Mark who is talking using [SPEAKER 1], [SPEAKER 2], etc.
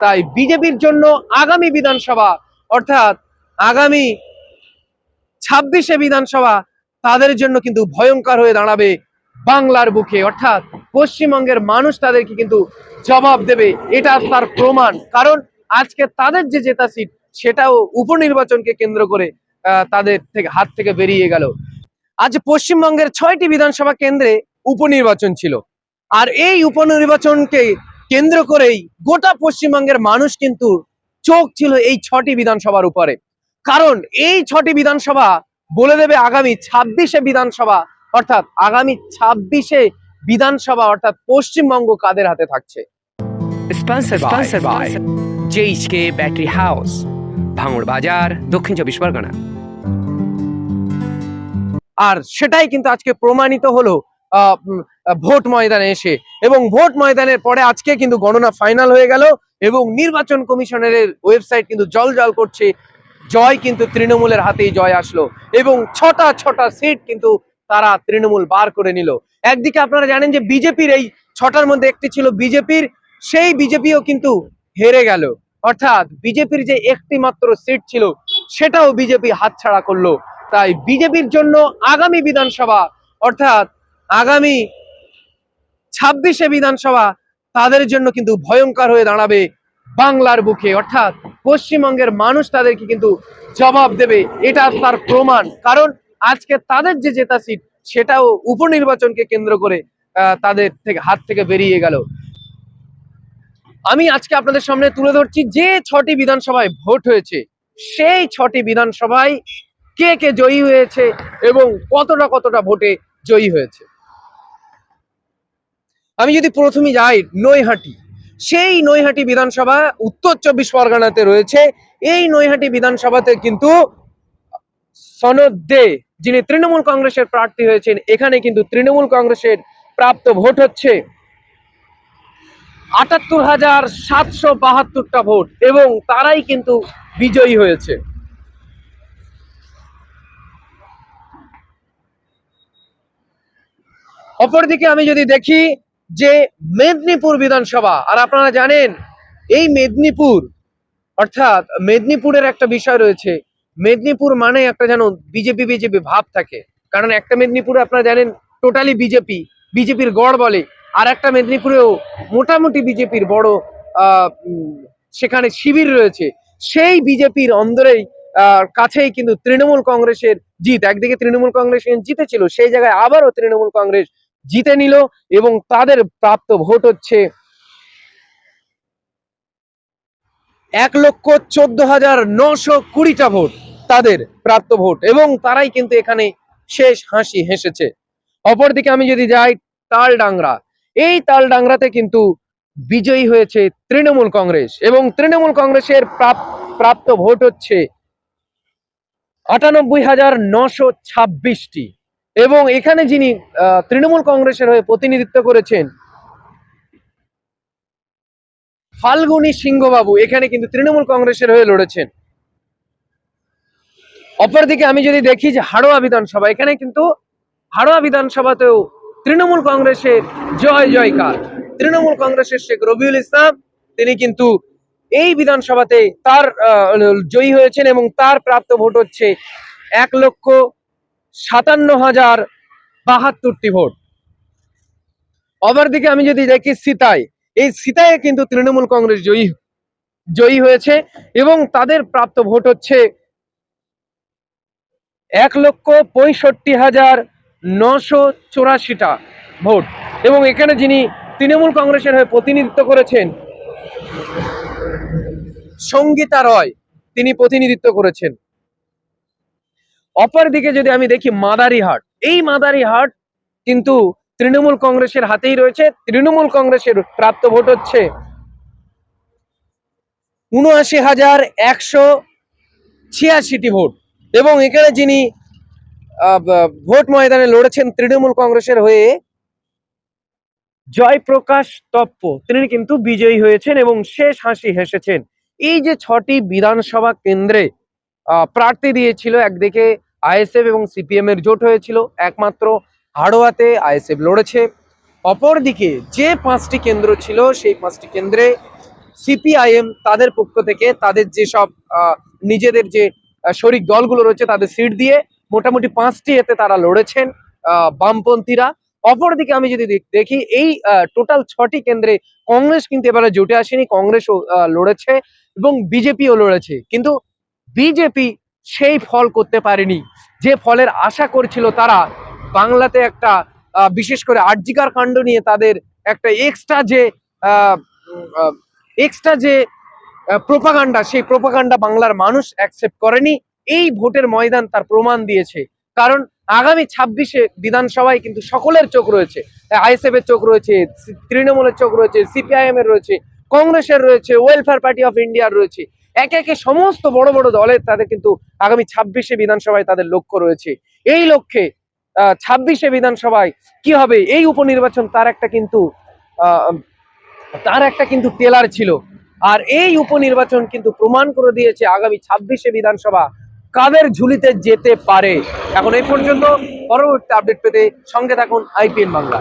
[SPEAKER 1] তাই বিজেপির জন্য আগামী বিধানসভা, অর্থাৎ আগামী ছাব্বিশে বিধানসভা, তাদের জন্য কিন্তু ভয়ঙ্কর হয়ে দাঁড়াবে বাংলার বুকে। অর্থাৎ পশ্চিমবঙ্গের মানুষ তাদেরকে কিন্তু জবাব দেবে, এটা তার প্রমাণ। কারণ আজকে তাদের যে জেতা সিট, সেটাও উপনির্বাচনকে কেন্দ্র করে তাদের থেকে হাত থেকে বেরিয়ে গেল। আজ পশ্চিমবঙ্গের ছয়টি বিধানসভা কেন্দ্রে উপনির্বাচন ছিল। আর এই উপনির্বাচনকে কেন্দ্র করেই গোটা পশ্চিমবঙ্গের মানুষ কিন্তু চোখ ছিল এই ছটি বিধানসভার উপরে। কারণ এই ছটি বিধানসভা বলে দেবে আগামী ছাব্বিশে বিধানসভা অর্থাৎ আগামী ছাব্বিশে বিধানসভা অর্থাৎ পশ্চিমবঙ্গ কাদের হাতে থাকছে?
[SPEAKER 2] JHK Battery ভাঙড় বাজার দক্ষিণ চব্বিশ পরগনা।
[SPEAKER 1] আর সেটাই কিন্তু আজকে প্রমাণিত হলো ভোট ময়দানে এসে। এবং ভোট ময়দানের পরে আজকে কিন্তু গণনা ফাইনাল হয়ে গেল এবং নির্বাচন কমিশনের ওয়েবসাইট কিন্তু জল জল করছে। জয় কিন্তু তৃণমূলের হাতেই জয় আসলো এবং ছটা ছটা সিট কিন্তু তারা তৃণমূল বার করে নিল। একদিকে আপনারা জানেন যে বিজেপির এই ছটার মধ্যে একটি ছিল বিজেপির, সেই বিজেপিও কিন্তু হেরে গেল। অর্থাৎ বিজেপির যে একটি মাত্র সিট ছিল, সেটাও বিজেপি হাতছাড়া করল। তাই বিজেপির জন্য আগামী বিধানসভা, অর্থাৎ আগামী ছাব্বিশে বিধানসভা তাদের জন্য কিন্তু ভয়ঙ্কর হয়ে দাঁড়াবে বাংলার বুকে। অর্থাৎ পশ্চিমবঙ্গের মানুষ তাদেরকে কিন্তু জবাব দেবে, এটা তার প্রমাণ। কারণ আজকে তাদের যে জেতা সিট, সেটাও উপনির্বাচনকে কেন্দ্র করে তাদের থেকে হাত থেকে বেরিয়ে গেল। আমি আজকে আপনাদের সামনে তুলে ধরছি যে ছটি বিধানসভায় ভোট হয়েছে, সেই ছটি বিধানসভায় কে কে জয়ী হয়েছে এবং কতটা কতটা ভোটে জয়ী হয়েছে। আমি যদি প্রথমে যাই নৈহাটি, সেই নৈহাটি বিধানসভা উত্তর চব্বিশ পরগনাতে রয়েছে। এই নৈহাটি বিধানসভাতে কিন্তু সনদ দে যিনি তৃণমূল কংগ্রেসের প্রার্থী হয়েছেন, এখানে কিন্তু তৃণমূল কংগ্রেসের প্রাপ্ত ভোট হচ্ছে আটাত্তর হাজার সাতশো বাহাত্তরটা ভোট এবং তারাই কিন্তু বিজয়ী হয়েছে। অপরদিকে আমি যদি দেখি যে মেদিনীপুর বিধানসভা, আর আপনারা জানেন, এই মেদিনীপুর, অর্থাৎ মেদিনীপুরের একটা বিষয় রয়েছে। মেদিনীপুর মানে একটা যেন বিজেপি বিজেপি ভাব থাকে। কারণ একটা মেদিনীপুরে আপনারা জানেন টোটালি বিজেপি, বিজেপির গড় বলে। আর একটা মেদিনীপুরেও মোটামুটি বিজেপির বড় সেখানে শিবির রয়েছে। সেই বিজেপির অন্দরেই কাছেই কিন্তু তৃণমূল কংগ্রেসের জিত। একদিকে তৃণমূল কংগ্রেস জিতেছিল সেই জায়গায় আবারও তৃণমূল কংগ্রেস জিতে নিল এবং তাদের প্রাপ্ত ভোট হচ্ছে এক লক্ষ চোদ্দ হাজার নশো কুড়িটা ভোট, তাদের প্রাপ্ত ভোট এবং তারাই কিন্তু এখানে শেষ হাসি হেসেছে। অপরদিকে আমি যদি যাই তালডাংরা, এই তালডাংরাতে কিন্তু বিজয়ী হয়েছে তৃণমূল কংগ্রেস এবং তৃণমূল কংগ্রেসের প্রাপ- প্রাপ্ত ভোট হচ্ছে আটানব্বই হাজার নশো ছাব্বিশটি। এবং এখানে যিনি তৃণমূল কংগ্রেসের হয়ে প্রতিনিধিত্ব করেছেন, ফাল্গুনী সিংহবাবু, এখানে কিন্তু তৃণমূল কংগ্রেসের হয়ে লড়েছেন। অপরদিকে আমি যদি দেখি যে হাড়োয়া বিধানসভা, এখানে কিন্তু হাড়োয়া বিধানসভাতেও তৃণমূল কংগ্রেসের জয় জয়কার। তৃণমূল কংগ্রেসের শেখ রবিউল ইসলাম, তিনি কিন্তু এই বিধানসভাতে তার জয়ী হয়েছেন এবং তার প্রাপ্ত ভোট হচ্ছে এক লক্ষ সাতান্ন হাজার বাহাত্তরটি ভোট। অপরদিকে আমি যদি দেখি সিতাই, এই সিতাইয়ে কিন্তু তৃণমূল কংগ্রেস জয়ী জয়ী হয়েছে এবং তাদের প্রাপ্ত ভোট হচ্ছে এক লক্ষ পঁয়ষট্টি হাজার নশো চুরাশিটা ভোট। এবং এখানে যিনি তৃণমূল কংগ্রেসের হয়ে প্রতিনিধিত্ব করেছেন, সঙ্গীতা রয়, তিনি প্রতিনিধিত্ব করেছেন। অপরদিকে যদি আমি দেখি মাদারিহাট, এই মাদারিহাট কিন্তু তৃণমূল কংগ্রেসের হাতেই রয়েছে। তৃণমূল কংগ্রেসের প্রাপ্ত ভোট হচ্ছে উনআশি হাজার একশো ছিয়াশিটি ভোট। এবং এখানে যিনি ভোট ময়দানে লড়েছেন তৃণমূল কংগ্রেসের হয়ে জয়প্রকাশ তপ্প। তিনি কিন্তু বিজয়ী হয়েছেন এবং শেষ হাসি হেসেছেন। এই যে ছটি বিধানসভা কেন্দ্রে প্রার্থী দিয়েছিল একদিকে আইএসএফ এবং সিপিএম এর জোট হয়েছিল, একমাত্র হাড়োয়াতে আইএসএফ লড়েছে। অপরদিকে যে পাঁচটি কেন্দ্র ছিল, সেই পাঁচটি কেন্দ্রে সিপিআইএম তাদের পক্ষ থেকে তাদের যেসব নিজেদের যে শরিক দলগুলো রয়েছে তাদের সিট দিয়ে মোটামুটি পাঁচটি এতে তারা লড়েছেন বামপন্থীরা। অপরদিকে আমি যদি দেখ- এই টোটাল ছটি কেন্দ্রে কংগ্রেস কিন্তু এবারে জোটে আসেনি, কংগ্রেসও লড়েছে এবং বিজেপিও লড়েছে। কিন্তু বিজেপি সেই ফল করতে পারেনি। যে ফলের আশা করছিল তারা, বাংলাতে একটা বিশেষ করে আর্জিকার কাণ্ড নিয়ে তাদের একটা এক্সট্রা যে এক্সট্রা যে প্রোপাগান্ডা সেই প্রোপাগান্ডা বাংলার মানুষ অ্যাকসেপ্ট করেনি। এই ভোটের ময়দান তার প্রমাণ দিয়েছে। কারণ আগামী ছাব্বিশে বিধানসভায় কিন্তু সকলের চোখ রয়েছে। আইএসএফ এর চোখ রয়েছে, তৃণমূলের চোখ রয়েছে সিপিআইএম এর রয়েছে, কংগ্রেসের রয়েছে ওয়েলফেয়ার পার্টি অফ ইন্ডিয়ার রয়েছে। একে একে সমস্ত বড় বড় দলের তাদের কিন্তু আগামী ছাব্বিশে বিধানসভায় তাদের লক্ষ্য রয়েছে। এই লক্ষ্যে ছাব্বিশে বিধানসভায় কি হবে? এই উপনির্বাচন তার একটা কিন্তু তার একটা কিন্তু টেলার ছিল। আর এই উপনির্বাচন কিন্তু প্রমাণ করে দিয়েছে আগামী ছাব্বিশে বিধানসভা কাদের ঝুলিতে যেতে পারে। এখন এই পর্যন্ত পরবর্তী আপডেট পেতে সঙ্গে থাকুন আইপিএন বাংলা।